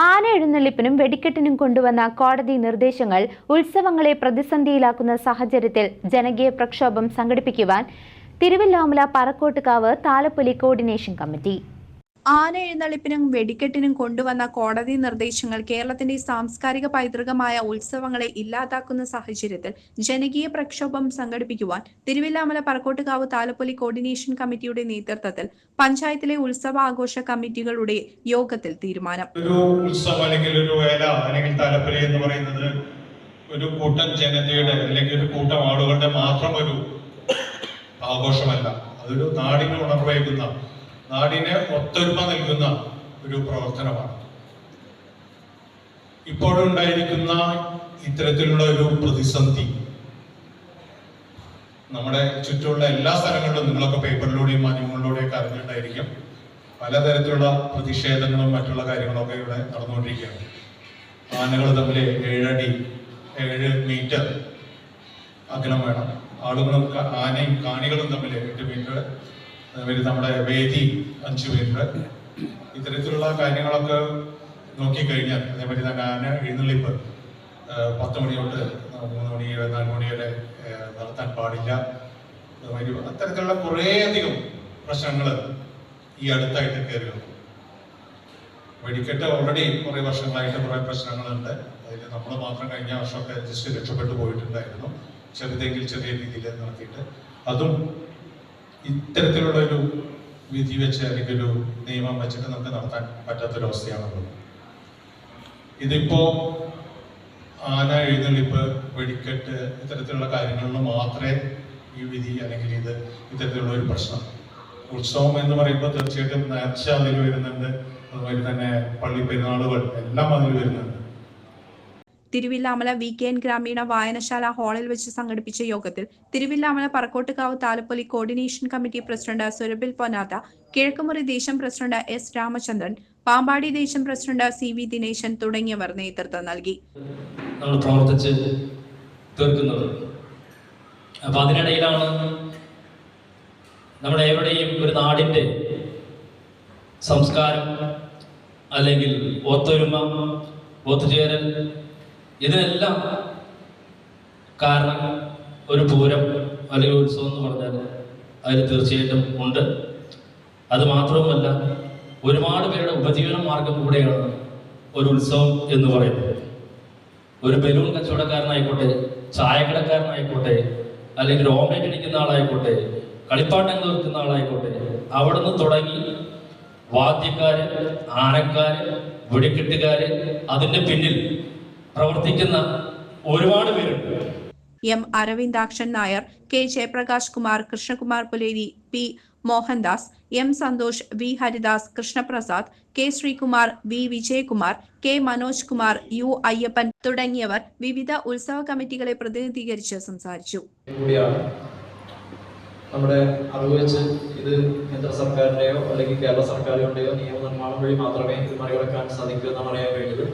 ആന എഴുന്നള്ളിപ്പിനും വെടിക്കെട്ടിനും കൊണ്ടുവന്ന കോടതി നിർദ്ദേശങ്ങൾ ഉത്സവങ്ങളെ പ്രതിസന്ധിയിലാക്കുന്ന സാഹചര്യത്തിൽ ജനകീയ പ്രക്ഷോഭം സംഘടിപ്പിക്കുവാൻ തിരുവല്ലോമല പറക്കോട്ടുകാവ് താലപ്പൊലി കോർഡിനേഷൻ കമ്മിറ്റി. ആന എഴുന്നള്ളിപ്പിനും വെടിക്കെട്ടിനും കൊണ്ടുവന്ന കോടതി നിർദ്ദേശങ്ങൾ കേരളത്തിന്റെ സാംസ്കാരിക പൈതൃകമായ ഉത്സവങ്ങളെ ഇല്ലാതാക്കുന്ന സാഹചര്യത്തിൽ ജനകീയ പ്രക്ഷോഭം സംഘടിപ്പിക്കുവാൻ തിരുവില്ലാമല പറക്കോട്ടുകാവ് താലപ്പൊലി കോർഡിനേഷൻ കമ്മിറ്റിയുടെ നേതൃത്വത്തിൽ പഞ്ചായത്തിലെ ഉത്സവാഘോഷ കമ്മിറ്റികളുടെ യോഗത്തിൽ തീരുമാനം. ഒരു ഉത്സവം അല്ലെങ്കിൽ ഒരു വേല അല്ലെങ്കിൽ താലപ്പൊലി എന്ന് പറയുന്നത് ഒരു കൂട്ടം ജനതയുടെ അല്ലെങ്കിൽ ഒരു കൂട്ടം ആളുകളുടെ മാത്രം ഒരു ആഘോഷമല്ല. അതൊരു നാടിന് ഉണർവേകുന്ന നാടിന് ഒത്തൊരുമ നൽകുന്ന ഒരു പ്രവർത്തനമാണ്. ഇപ്പോഴുണ്ടായിരിക്കുന്ന ഇത്തരത്തിലുള്ള ഒരു പ്രതിസന്ധി. നമ്മുടെ ചുറ്റുമുള്ള എല്ലാ സ്ഥലങ്ങളിലും നിങ്ങളൊക്കെ പേപ്പറിലൂടെയും മാധ്യമങ്ങളിലൂടെയൊക്കെ അറിഞ്ഞിട്ടുണ്ടായിരിക്കും. പലതരത്തിലുള്ള പ്രതിഷേധങ്ങളും മറ്റുള്ള കാര്യങ്ങളൊക്കെ ഇവിടെ നടന്നുകൊണ്ടിരിക്കുകയാണ്. ആനകൾ തമ്മിൽ ഏഴടി ഏഴ് മീറ്റർ അകലം വേണം. ആളുകളും ആനയും കാണികളും തമ്മിൽ എട്ട് മീറ്റർ നമ്മുടെ വേദി അഞ്ചു മീറ്റർ ഇത്തരത്തിലുള്ള കാര്യങ്ങളൊക്കെ നോക്കിക്കഴിഞ്ഞാൽ അതേപറ്റി തന്നെ ആന എഴുന്നള്ളിപ്പ് പത്ത് മണി തൊട്ട് മൂന്ന് മണി വരെ നാല് മണി വരെ നടത്താൻ പാടില്ല. അതുമായി അത്തരത്തിലുള്ള കുറേയധികം പ്രശ്നങ്ങൾ ഈ അടുത്തായിട്ട് കയറി വന്നു. വെടിക്കെട്ട് ഓൾറെഡി കുറെ വർഷങ്ങളായിട്ട് കുറെ പ്രശ്നങ്ങളുണ്ട്. അതിൽ നമ്മൾ മാത്രം കഴിഞ്ഞ വർഷമൊക്കെ ജസ്റ്റ് രക്ഷപ്പെട്ടു പോയിട്ടുണ്ടായിരുന്നു. ചെറുതെങ്കിൽ ചെറിയ രീതിയിൽ നടത്തിയിട്ട്. അതും ഇത്തരത്തിലുള്ള ഒരു വിധി വെച്ച് അല്ലെങ്കിൽ ഒരു നിയമം വെച്ചിട്ട് നമുക്ക് നടത്താൻ പറ്റാത്തൊരവസ്ഥയാണുള്ളത് ഇതിപ്പോ ആന എഴുന്നള്ളിപ്പ് വെടിക്കെട്ട് ഇത്തരത്തിലുള്ള കാര്യങ്ങളിൽ മാത്രമേ ഈ വിധി അല്ലെങ്കിൽ ഇത് ഇത്തരത്തിലുള്ള ഒരു പ്രശ്നം ഉത്സവം എന്ന് പറയുമ്പോൾ തീർച്ചയായിട്ടും നേർച്ച അതിൽ വരുന്നുണ്ട്. അതുപോലെ തന്നെ പള്ളി പെരുന്നാളുകൾ എല്ലാം അതിൽ വരുന്നുണ്ട്. തിരുവില്ലാമല വി കെ എൻ ഗ്രാമീണ വായനശാല ഹാളിൽ വെച്ച് സംഘടിപ്പിച്ച യോഗത്തിൽ Thiruvilwamala Parakkottukavu Thalappoli coordination committee president Surabil പൊന്നാത്ത കിഴക്കുമുറി ദേശം പ്രസിഡന്റ് എസ് രാമചന്ദ്രൻ പാമ്പാടി ദേശം പ്രസിഡന്റ് സി വി ദിനേശൻ തുടങ്ങിയവർ നേതൃത്വം നൽകി. പ്രവർത്തിച്ച് അതിനിടയിലാണ് നമ്മുടെ എവിടെയും ഒരു നാടിന്റെ സംസ്കാരം അല്ലെങ്കിൽ ഒത്തൊരുമ ഒത്തുചേരൽ ഇതിനെല്ലാം കാരണം ഒരു പൂരം അല്ലെങ്കിൽ ഉത്സവം എന്ന് പറഞ്ഞാൽ അതിൽ തീർച്ചയായിട്ടും ഉണ്ട്. അത് മാത്രവുമല്ല ഒരുപാട് പേരുടെ ഉപജീവന മാർഗം കൂടെയാണ് ഒരു ഉത്സവം എന്ന് പറയുന്നത്. ഒരു ബലൂൺ കച്ചവടക്കാരനായിക്കോട്ടെ ചായക്കടക്കാരനായിക്കോട്ടെ അല്ലെങ്കിൽ ഓംലെറ്റ് അടിക്കുന്ന ആളായിക്കോട്ടെ കളിപ്പാട്ടങ്ങൾ വിൽക്കുന്ന ആളായിക്കോട്ടെ അവിടുന്ന് തുടങ്ങി വാദ്യക്കാര് ആനക്കാര് വെടിക്കെട്ടുകാര് അതിന്റെ പിന്നിൽ പ്രവർത്തിക്കുന്ന ഒരുപാട് പേരുണ്ട്. M Aravindakshan Nair K Jayaprakash Kumar Krishnakumar Puleri P Mohandas M Santhosh V Haridas Krishnaprasad K Sreekumar V Vijayakumar K Manoj Kumar U Ayyappan തുടങ്ങിയവർ വിവിധ ഉത്സവ കമ്മിറ്റികളെ പ്രതിനിധീകരിച്ച് സംസാരിച്ചു. നമ്മുടെ അറിവ് വെച്ച് ഇത് കേന്ദ്ര സർക്കാരിന്റെയോ അല്ലെങ്കിൽ കേരള സർക്കാരിന്റെയോ നിയമനിർമ്മാണം വഴി മാത്രമേ ഇത് മറികടക്കാൻ സാധിക്കൂ എന്നാണ് അറിയാൻ കഴിഞ്ഞത്.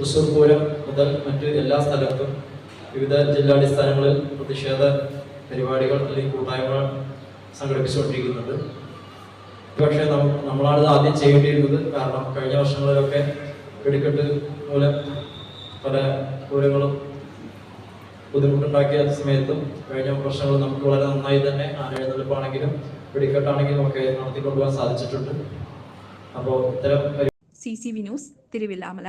തൃശ്ശൂർ പൂരം മുതൽ മറ്റ് എല്ലാ സ്ഥലത്തും വിവിധ ജില്ലാടിസ്ഥാനങ്ങളിൽ പ്രതിഷേധ പരിപാടികൾ അല്ലെങ്കിൽ കൂട്ടായ്മകൾ സംഘടിപ്പിച്ചുകൊണ്ടിരിക്കുന്നുണ്ട്. പക്ഷേ നമ്മളാണിത് ആദ്യം ചെയ്യേണ്ടിയിരുന്നത്. കാരണം കഴിഞ്ഞ വർഷങ്ങളിലൊക്കെ വെടിക്കെട്ട് മൂലം പല പൂരങ്ങളും ബുദ്ധിമുട്ടുണ്ടാക്കിയ സമയത്തും കഴിഞ്ഞ വർഷങ്ങൾ നമുക്ക് വളരെ നന്നായി തന്നെ ആനയെഴുന്നള്ളിപ്പാണെങ്കിലും വെടിക്കെട്ടാണെങ്കിലും ഒക്കെ നടത്തിക്കൊണ്ടുപോകാൻ സാധിച്ചിട്ടുണ്ട്. അപ്പോൾ ഇത്തരം C C V news Thiruvilwamala.